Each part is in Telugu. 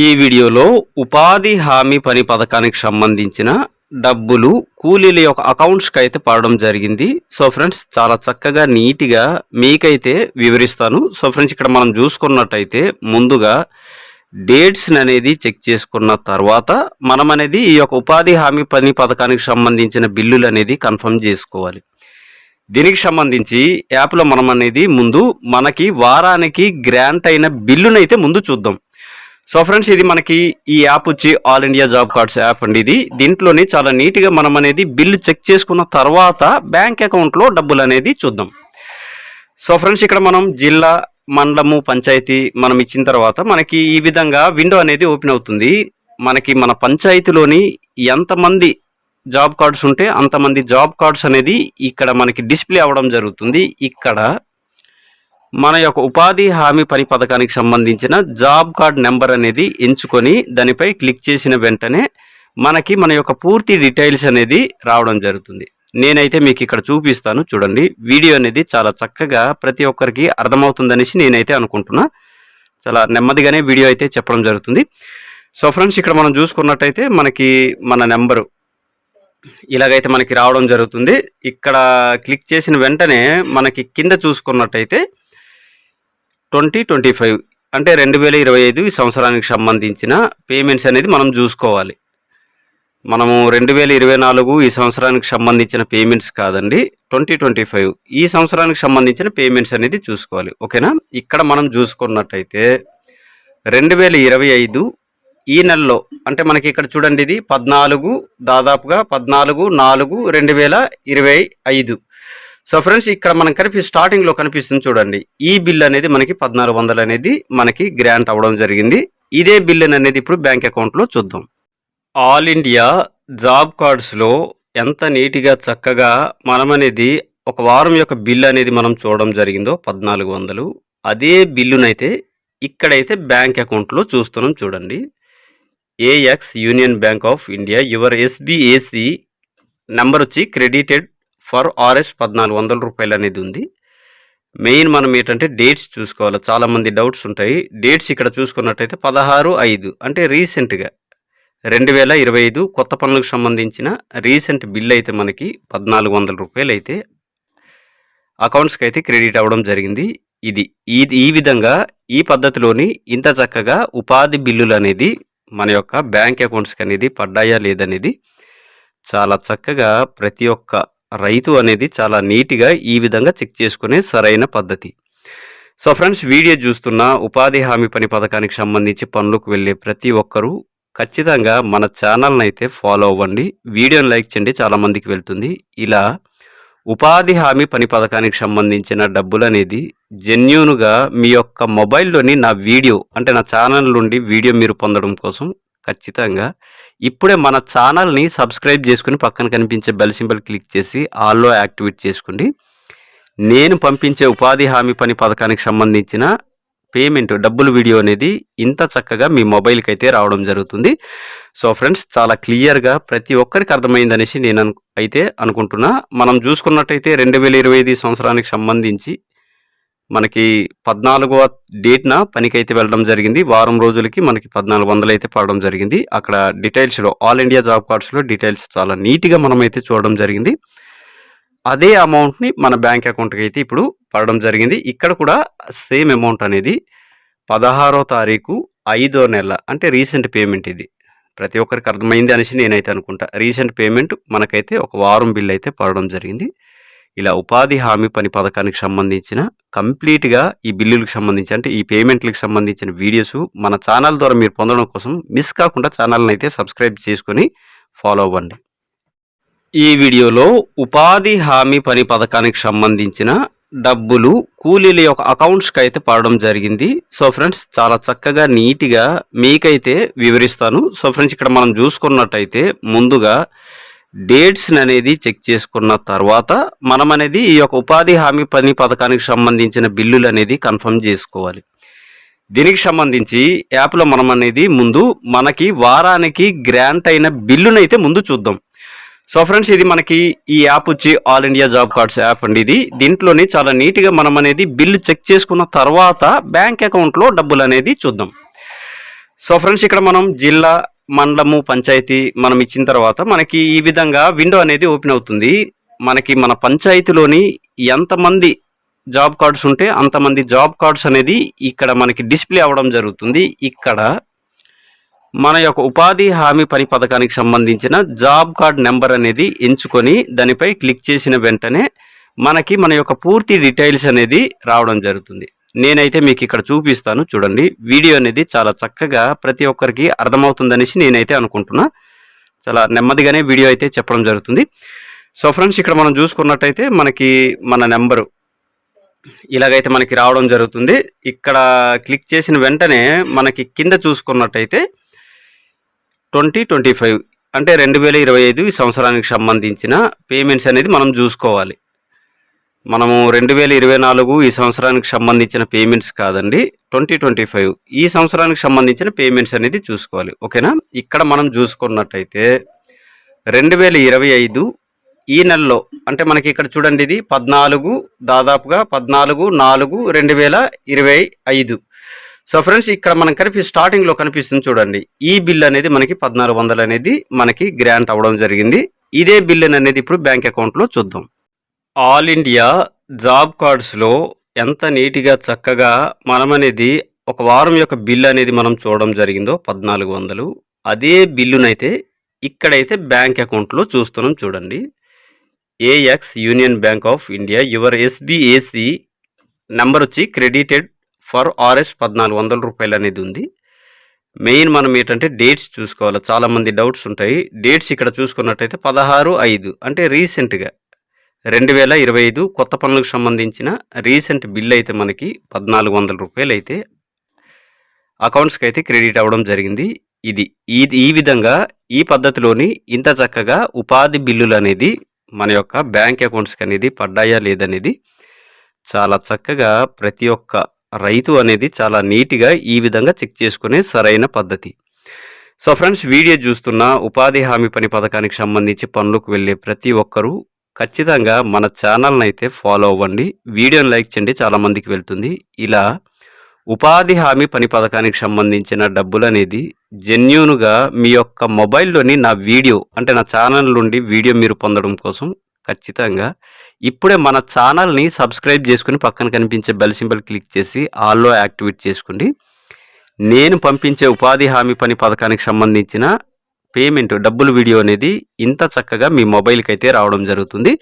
ఈ వీడియోలో ఉపాధి హామీ పని పథకానికి సంబంధించిన డబ్బులు కూలీల యొక్క అకౌంట్స్కి అయితే పడడం జరిగింది. సో ఫ్రెండ్స్ చాలా చక్కగా నీట్గా మీకైతే వివరిస్తాను. సో ఫ్రెండ్స్ ఇక్కడ మనం చూసుకున్నట్టయితే ముందుగా డేట్స్ అనేది చెక్ చేసుకున్న తర్వాత మనం అనేది ఈ యొక్క ఉపాధి హామీ పని పథకానికి సంబంధించిన బిల్లులు అనేది కన్ఫర్మ్ చేసుకోవాలి. దీనికి సంబంధించి యాప్లో మనం అనేది ముందు మనకి వారానికి గ్రాంట్ అయిన బిల్లునైతే ముందు చూద్దాం. సో ఫ్రెండ్స్ ఇది మనకి ఈ యాప్ వచ్చి all India job cards app అండి ఇది. దీంట్లోని చాలా నీట్గా మనం అనేది బిల్లు చెక్ చేసుకున్న తర్వాత బ్యాంక్ అకౌంట్లో డబ్బులు అనేది చూద్దాం. సో ఫ్రెండ్స్ ఇక్కడ మనం జిల్లా మండలము పంచాయతీ మనం ఇచ్చిన తర్వాత మనకి ఈ విధంగా విండో అనేది ఓపెన్ అవుతుంది. మనకి మన పంచాయతీలోని ఎంతమంది జాబ్ కార్డ్స్ ఉంటే అంతమంది జాబ్ కార్డ్స్ అనేది ఇక్కడ మనకి డిస్ప్లే అవ్వడం జరుగుతుంది. ఇక్కడ మన యొక్క ఉపాధి హామీ పని పథకానికి సంబంధించిన జాబ్ కార్డ్ నెంబర్ అనేది ఎంచుకొని దానిపై క్లిక్ చేసిన వెంటనే మనకి మన యొక్క పూర్తి డీటెయిల్స్ అనేది రావడం జరుగుతుంది. నేనైతే మీకు ఇక్కడ చూపిస్తాను చూడండి. వీడియో అనేది చాలా చక్కగా ప్రతి ఒక్కరికి అర్థమవుతుందనేసి నేనైతే అనుకుంటున్నా. చాలా నెమ్మదిగానే వీడియో అయితే చెప్పడం జరుగుతుంది. సో ఫ్రెండ్స్ ఇక్కడ మనం చూసుకున్నట్టయితే మనకి మన నెంబరు ఇలాగైతే మనకి రావడం జరుగుతుంది. ఇక్కడ క్లిక్ చేసిన వెంటనే మనకి కింద చూసుకున్నట్టయితే ట్వంటీ ట్వంటీ ఫైవ్ అంటే రెండు వేల ఇరవై ఐదు ఈ సంవత్సరానికి సంబంధించిన పేమెంట్స్ అనేది మనం చూసుకోవాలి. మనము రెండు వేల ఇరవై నాలుగు ఈ సంవత్సరానికి సంబంధించిన పేమెంట్స్ కాదండి. ట్వంటీ ట్వంటీ ఫైవ్ ఈ సంవత్సరానికి సంబంధించిన పేమెంట్స్ అనేది చూసుకోవాలి. ఓకేనా? ఇక్కడ మనం చూసుకున్నట్టయితే రెండు వేల ఇరవై ఐదు ఈ నెలలో అంటే మనకి ఇక్కడ చూడండి ఇది పద్నాలుగు దాదాపుగా పద్నాలుగు నాలుగు రెండు వేల ఇరవై ఐదు సో ఫ్రెండ్స్ ఇక్కడ మనం కనిపి స్టార్టింగ్లో కనిపిస్తుంది చూడండి. ఈ బిల్ అనేది మనకి పద్నాలుగు వందలు అనేది మనకి గ్రాంట్ అవ్వడం జరిగింది. ఇదే బిల్ అనేది ఇప్పుడు బ్యాంక్ అకౌంట్లో చూద్దాం. ఆల్ ఇండియా జాబ్ కార్డ్స్లో ఎంత నీట్గా చక్కగా మనం అనేది ఒక వారం యొక్క బిల్ అనేది మనం చూడడం జరిగిందో పద్నాలుగు వందలు. అదే బిల్లునైతే ఇక్కడైతే బ్యాంక్ అకౌంట్లో చూస్తున్నాం చూడండి. AX union bank of India your SBAC number వచ్చి క్రెడిటెడ్ ఫర్ ఆర్ఎస్ పద్నాలుగు వందల రూపాయలు అనేది ఉంది. మెయిన్ మనం ఏంటంటే డేట్స్ చూసుకోవాలి. చాలామంది డౌట్స్ ఉంటాయి. డేట్స్ ఇక్కడ చూసుకున్నట్టయితే పదహారు ఐదు అంటే రీసెంట్గా రెండు వేల ఇరవై ఐదు కొత్త పనులకు సంబంధించిన రీసెంట్ బిల్ అయితే మనకి పద్నాలుగు వందల రూపాయలు అయితే అకౌంట్స్కి అయితే క్రెడిట్ అవ్వడం జరిగింది. ఇది ఈ ఈ విధంగా ఈ పద్ధతిలోని ఇంత చక్కగా ఉపాధి బిల్లులు అనేది మన యొక్క బ్యాంక్ అకౌంట్స్కి అనేది పడ్డాయా లేదనేది చాలా చక్కగా ప్రతి ఒక్క రైతు అనేది చాలా నీట్గా ఈ విధంగా చెక్ చేసుకునే సరైన పద్ధతి. సో ఫ్రెండ్స్ వీడియో చూస్తున్న ఉపాధి హామీ పని పథకానికి సంబంధించి పనులకు వెళ్ళే ప్రతి ఒక్కరూ ఖచ్చితంగా మన ఛానల్ని అయితే ఫాలో అవ్వండి. వీడియోని లైక్ చేయండి చాలామందికి వెళ్తుంది. ఇలా ఉపాధి హామీ పని పథకానికి సంబంధించిన డబ్బులు అనేది జెన్యున్గా మీ యొక్క మొబైల్లోని నా వీడియో అంటే నా ఛానల్ నుండి వీడియో మీరు పొందడం కోసం ఖచ్చితంగా. ఇప్పుడే మన ఛానల్ని సబ్స్క్రైబ్ చేసుకుని పక్కన కనిపించే బెల్ సింబల్ క్లిక్ చేసి ఆల్లో యాక్టివేట్ చేసుకోండి. నేను పంపించే ఉపాధి హామీ పని పథకానికి సంబంధించిన పేమెంట్ డబ్బులు వీడియో అనేది ఇంత చక్కగా మీ మొబైల్కి అయితే రావడం జరుగుతుంది. సో ఫ్రెండ్స్ చాలా క్లియర్గా ప్రతి ఒక్కరికి అర్థమైందనేసి నేను అయితే అనుకుంటున్నా. మనం చూసుకున్నట్టయితే రెండు వేల ఇరవై ఐదు సంవత్సరానికి సంబంధించి మనకి పద్నాలుగవ డేట్న పనికైతే వెళ్ళడం జరిగింది. వారం రోజులకి మనకి పద్నాలుగు వందలు అయితే పడడం జరిగింది. అక్కడ డీటెయిల్స్లో ఆల్ ఇండియా జాబ్ కార్డ్స్లో డీటెయిల్స్ చాలా నీట్గా మనమైతే చూడడం జరిగింది. అదే అమౌంట్ని మన బ్యాంక్ అకౌంట్కి అయితే ఇప్పుడు పడడం జరిగింది. ఇక్కడ కూడా సేమ్ అమౌంట్ అనేది పదహారో తారీఖు ఐదో నెల అంటే రీసెంట్ పేమెంట్ ఇది. ప్రతి ఒక్కరికి అర్థమైంది అనేసి నేనైతే అనుకుంటా. రీసెంట్ పేమెంట్ మనకైతే ఒక వారం బిల్ అయితే పడడం జరిగింది. ఇలా ఉపాధి హామీ పని పథకానికి సంబంధించిన కంప్లీట్గా ఈ బిల్లులకు సంబంధించి అంటే ఈ పేమెంట్లకు సంబంధించిన వీడియోస్ మన ఛానల్ ద్వారా మీరు పొందడం కోసం మిస్ కాకుండా ఛానల్ని అయితే సబ్స్క్రైబ్ చేసుకొని ఫాలో అవ్వండి. ఈ వీడియోలో ఉపాధి హామీ పని పథకానికి సంబంధించిన డబ్బులు కూలీల యొక్క అకౌంట్స్కి అయితే పడడం జరిగింది. సో ఫ్రెండ్స్ చాలా చక్కగా నీట్గా మీకైతే వివరిస్తాను. సో ఫ్రెండ్స్ ఇక్కడ మనం చూసుకున్నట్టయితే ముందుగా డేట్స్ అనేది చెక్ చేసుకున్న తర్వాత మనం అనేది ఈ యొక్క ఉపాధి హామీ పని పథకానికి సంబంధించిన బిల్లులు అనేది కన్ఫర్మ్ చేసుకోవాలి. దీనికి సంబంధించి యాప్లో మనం అనేది ముందు మనకి వారానికి గ్రాంట్ అయిన బిల్లునైతే ముందు చూద్దాం. సో ఫ్రెండ్స్ ఇది మనకి ఈ యాప్ వచ్చి all India job cards app అండి ఇది. దీంట్లోనే చాలా నీట్గా మనం అనేది బిల్లు చెక్ చేసుకున్న తర్వాత బ్యాంక్ అకౌంట్లో డబ్బులు అనేది చూద్దాం. సో ఫ్రెండ్స్ ఇక్కడ మనం జిల్లా మండలము పంచాయతీ మనం ఇచ్చిన తర్వాత మనకి ఈ విధంగా విండో అనేది ఓపెన్ అవుతుంది. మనకి మన పంచాయతీలోని ఎంతమంది జాబ్ కార్డ్స్ ఉంటే అంతమంది జాబ్ కార్డ్స్ అనేది ఇక్కడ మనకి డిస్ప్లే అవ్వడం జరుగుతుంది. ఇక్కడ మన యొక్క ఉపాధి హామీ పని పథకానికి సంబంధించిన జాబ్ కార్డ్ నెంబర్ అనేది ఎంచుకొని దానిపై క్లిక్ చేసిన వెంటనే మనకి మన యొక్క పూర్తి డీటెయిల్స్ అనేది రావడం జరుగుతుంది. నేనైతే మీకు ఇక్కడ చూపిస్తాను. చూడండి. వీడియో అనేది చాలా చక్కగా ప్రతి ఒక్కరికి అర్థమవుతుందనేసి నేనైతే అనుకుంటున్నా. చాలా నెమ్మదిగానే వీడియో అయితే చెప్పడం జరుగుతుంది. సో ఫ్రెండ్స్ ఇక్కడ మనం చూసుకున్నట్టయితే మనకి మన నెంబరు ఇలాగైతే మనకి రావడం జరుగుతుంది. ఇక్కడ క్లిక్ చేసిన వెంటనే మనకి కింద చూసుకున్నట్టయితే ట్వంటీ ట్వంటీ ఫైవ్ అంటే రెండు వేల ఇరవై ఐదు ఈ సంవత్సరానికి సంబంధించిన పేమెంట్స్ అనేది మనం చూసుకోవాలి. మనము రెండు వేల ఇరవై నాలుగు ఈ సంవత్సరానికి సంబంధించిన పేమెంట్స్ కాదండి ట్వంటీ ట్వంటీ ఫైవ్ ఈ సంవత్సరానికి సంబంధించిన పేమెంట్స్ అనేది చూసుకోవాలి ఓకేనా? ఇక్కడ మనం చూసుకున్నట్టయితే రెండు వేల ఇరవై ఐదు ఈ నెలలో అంటే మనకి ఇక్కడ చూడండి ఇది పద్నాలుగు దాదాపుగా పద్నాలుగు నాలుగు రెండు వేల ఇరవై ఐదు. సో ఫ్రెండ్స్ ఇక్కడ మనం కనిపి స్టార్టింగ్లో కనిపిస్తుంది చూడండి ఈ బిల్ అనేది మనకి పద్నాలుగు వందలు అనేది మనకి గ్రాంట్ అవ్వడం జరిగింది. ఇదే బిల్ అనేది ఇప్పుడు బ్యాంక్ అకౌంట్లో చూద్దాం. ఆల్ ఇండియా జాబ్ కార్డ్స్లో ఎంత నీట్గా చక్కగా మనమనేది ఒక వారం యొక్క బిల్ అనేది మనం చూడడం జరిగిందో పద్నాలుగు వందలు. అదే బిల్లునైతే ఇక్కడైతే బ్యాంక్ అకౌంట్లో చూస్తున్నాం చూడండి. AX union bank of India your SBAC number వచ్చి క్రెడిటెడ్ ఫర్ ఆర్ఎస్ పద్నాలుగు వందల రూపాయలు అనేది ఉంది. మెయిన్ మనం ఏంటంటే డేట్స్ చూసుకోవాలి. చాలామంది డౌట్స్ ఉంటాయి. డేట్స్ ఇక్కడ చూసుకున్నట్టయితే పదహారు ఐదు. అంటే రీసెంట్గా రెండు వేల ఇరవై ఐదు కొత్త పనులకు సంబంధించిన రీసెంట్ బిల్ అయితే మనకి పద్నాలుగు వందల రూపాయలు అయితే అకౌంట్స్కి అయితే క్రెడిట్ అవ్వడం జరిగింది. ఇది ఈ ఈ విధంగా ఈ పద్ధతిలోని ఇంత చక్కగా ఉపాధి బిల్లులు అనేది మన యొక్క బ్యాంక్ అకౌంట్స్కి అనేది పడ్డాయా లేదనేది చాలా చక్కగా ప్రతి ఒక్క రైతు అనేది చాలా నీట్గా ఈ విధంగా చెక్ చేసుకునే సరైన పద్ధతి. సో ఫ్రెండ్స్ వీడియో చూస్తున్న ఉపాధి హామీ పని పథకానికి సంబంధించి పనులకు వెళ్ళే ప్రతి ఒక్కరూ ఖచ్చితంగా మన ఛానల్ని అయితే ఫాలో అవ్వండి. వీడియోని లైక్ చేయండి. చాలామందికి వెళ్తుంది. ఇలా ఉపాధి హామీ పని పథకానికి సంబంధించిన డబ్బులు అనేది జెన్యున్గా మీ యొక్క మొబైల్లోని నా వీడియో అంటే నా ఛానల్ నుండి వీడియో మీరు పొందడం కోసం ఖచ్చితంగా ఇప్పుడే మన ఛానల్ని సబ్స్క్రైబ్ చేసుకుని పక్కన కనిపించే బెల్ సింబల్ క్లిక్ చేసి ఆల్లో యాక్టివేట్ చేసుకోండి. నేను పంపించే ఉపాధి హామీ పని పథకానికి సంబంధించిన పేమెంట్ డబ్బులు వీడియో అనేది ఇంత చక్కగా మీ మొబైల్కి అయితే రావడం జరుగుతుంది.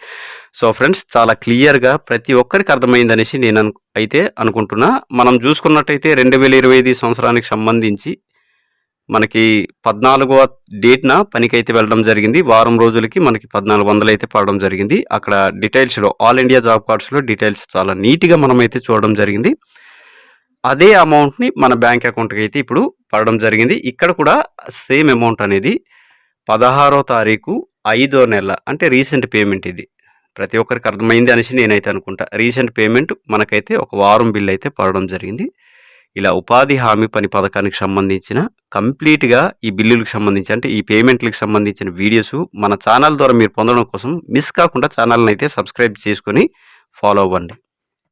సో ఫ్రెండ్స్ చాలా క్లియర్గా ప్రతి ఒక్కరికి అర్థమైందనేసి నేను అయితే అనుకుంటున్నా. మనం చూసుకున్నట్టయితే రెండు వేల ఇరవై ఐదు సంవత్సరానికి సంబంధించి మనకి పద్నాలుగవ డేట్న పనికైతే వెళ్ళడం జరిగింది. వారం రోజులకి మనకి పద్నాలుగు వందలు అయితే పడడం జరిగింది. అక్కడ డీటెయిల్స్లో ఆల్ ఇండియా జాబ్ కార్డ్స్లో డీటెయిల్స్ చాలా నీట్గా మనమైతే చూడడం జరిగింది. అదే అమౌంట్ని మన బ్యాంక్ అకౌంట్కి అయితే ఇప్పుడు పడడం జరిగింది. ఇక్కడ కూడా సేమ్ అమౌంట్ అనేది పదహారో తారీఖు ఐదో నెల అంటే రీసెంట్ పేమెంట్ ఇది. ప్రతి ఒక్కరికి అర్థమైంది అనేసి నేనైతే అనుకుంటా. రీసెంట్ పేమెంట్ మనకైతే ఒక వారం బిల్ అయితే పడడం జరిగింది. ఇలా ఉపాధి హామీ పని పథకానికి సంబంధించిన కంప్లీట్గా ఈ బిల్లులకు సంబంధించి అంటే ఈ పేమెంట్లకు సంబంధించిన వీడియోస్ మన ఛానల్ ద్వారా మీరు పొందడం కోసం మిస్ కాకుండా ఛానల్ని అయితే సబ్స్క్రైబ్ చేసుకొని ఫాలో అవ్వండి.